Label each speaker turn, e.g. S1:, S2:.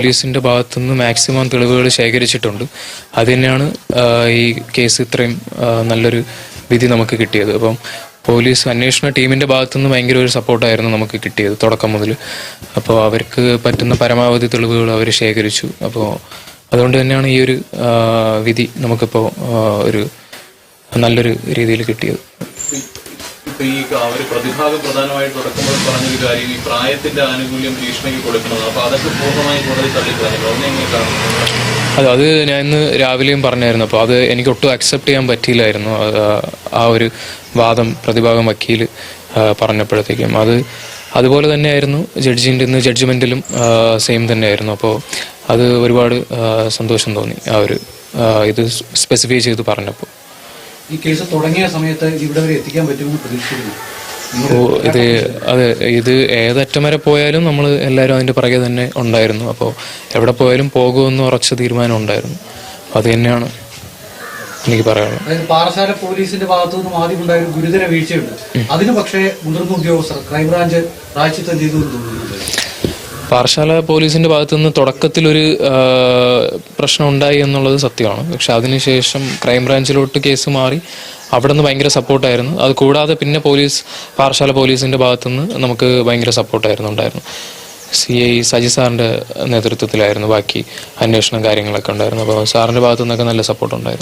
S1: പോലീസിന്റെ ഭാഗത്തുനിന്ന് മാക്സിമം തെളിവുകൾ ശേഖരിച്ചിട്ടുണ്ട്. അത് തന്നെയാണ് ഈ കേസ് ഇത്രയും നല്ലൊരു വിധി നമുക്ക് കിട്ടിയത്. അപ്പം പോലീസ് അന്വേഷണ ടീമിന്റെ ഭാഗത്തുനിന്ന് ഭയങ്കര ഒരു സപ്പോർട്ടായിരുന്നു നമുക്ക് കിട്ടിയത് തുടക്കം മുതൽ അപ്പോൾ അവർക്ക് പറ്റുന്ന പരമാവധി തെളിവുകൾ അവർ ശേഖരിച്ചു. അപ്പോൾ അതുകൊണ്ട് തന്നെയാണ് ഈ ഒരു വിധി നമുക്കിപ്പോൾ ഒരു നല്ലൊരു രീതിയിൽ കിട്ടിയത്.
S2: ഇപ്പൊ ഈ അവർ പ്രതിഭാഗം പ്രധാനമായിട്ട് തുടക്കുമ്പോൾ പറഞ്ഞൊരു കാര്യം ഈ പ്രായത്തിന്റെ ആനുകൂല്യം ഭീഷണിക്ക് കൊടുക്കുന്നത്. അപ്പൊ അതൊക്കെ പൂർണമായി കൂടുതൽ തള്ളിക്കളഞ്ഞു
S1: അതെ അത് ഞാൻ ഇന്ന് രാവിലെയും പറഞ്ഞായിരുന്നു. അപ്പോൾ അത് എനിക്ക് ഒട്ടും അക്സെപ്റ്റ് ചെയ്യാൻ പറ്റിയില്ലായിരുന്നു. ആ ഒരു വാദം പ്രതിഭാഗം വക്കീൽ പറഞ്ഞപ്പോഴത്തേക്കും. അത് അതുപോലെ തന്നെയായിരുന്നു. ജഡ്ജിന്റെ ഇന്ന് ജഡ്ജ്മെന്റിലും സെയിം തന്നെയായിരുന്നു. അപ്പോൾ അത് ഒരുപാട് സന്തോഷം തോന്നി. ആ ഒരു ഇത് സ്പെസിഫൈ ചെയ്ത് പറഞ്ഞപ്പോൾ
S3: ഈ കേസ് തുടങ്ങിയ സമയത്ത് ഇത് ഇവിടെ വരെ എത്തിക്കാൻ പറ്റുമെന്ന് പ്രതീക്ഷിക്കുന്നു
S1: ഇത് അതെ ഇത് ഏതറ്റം വരെ പോയാലും നമ്മൾ എല്ലാവരും അതിന്റെ പുറകെ തന്നെ ഉണ്ടായിരുന്നു. അപ്പോൾ എവിടെ പോയാലും പോകുമെന്ന് ഉറച്ച തീരുമാനം ഉണ്ടായിരുന്നു. അത് തന്നെയാണ് എനിക്ക് പറയാനുള്ളത്.
S3: പാറശാല പോലീസിന്റെ ഭാഗത്തു നിന്നും ആദ്യം ഉണ്ടായ ഗുരുതര വീഴ്ചയുണ്ട്. അതിന് പക്ഷേ മുതിർന്ന ഉദ്യോഗസ്ഥർ ക്രൈംബ്രാഞ്ച് പ്രായച്ചിത്തം ചെയ്തു തോന്നുന്നുണ്ട്.
S1: പാറശാല പോലീസിന്റെ ഭാഗത്തു നിന്ന് തുടക്കത്തിലൊരു പ്രശ്നം ഉണ്ടായി എന്നുള്ളത് സത്യമാണ്. പക്ഷെ അതിനുശേഷം ക്രൈംബ്രാഞ്ചിലോട്ട് കേസ് മാറി അവിടെ നിന്ന് ഭയങ്കര സപ്പോർട്ടായിരുന്നു. അത് കൂടാതെ പിന്നെ പോലീസ് പാറശാല പോലീസിന്റെ ഭാഗത്തു നിന്ന് നമുക്ക് ഭയങ്കര സപ്പോർട്ടായിരുന്നു ഉണ്ടായിരുന്നു. സി ഐ സജി സാറിന്റെ നേതൃത്വത്തിലായിരുന്നു ബാക്കി അന്വേഷണം കാര്യങ്ങളൊക്കെ ഉണ്ടായിരുന്നു അപ്പോൾ സാറിന്റെ ഭാഗത്തു നിന്നൊക്കെ നല്ല സപ്പോർട്ട് ഉണ്ടായിരുന്നു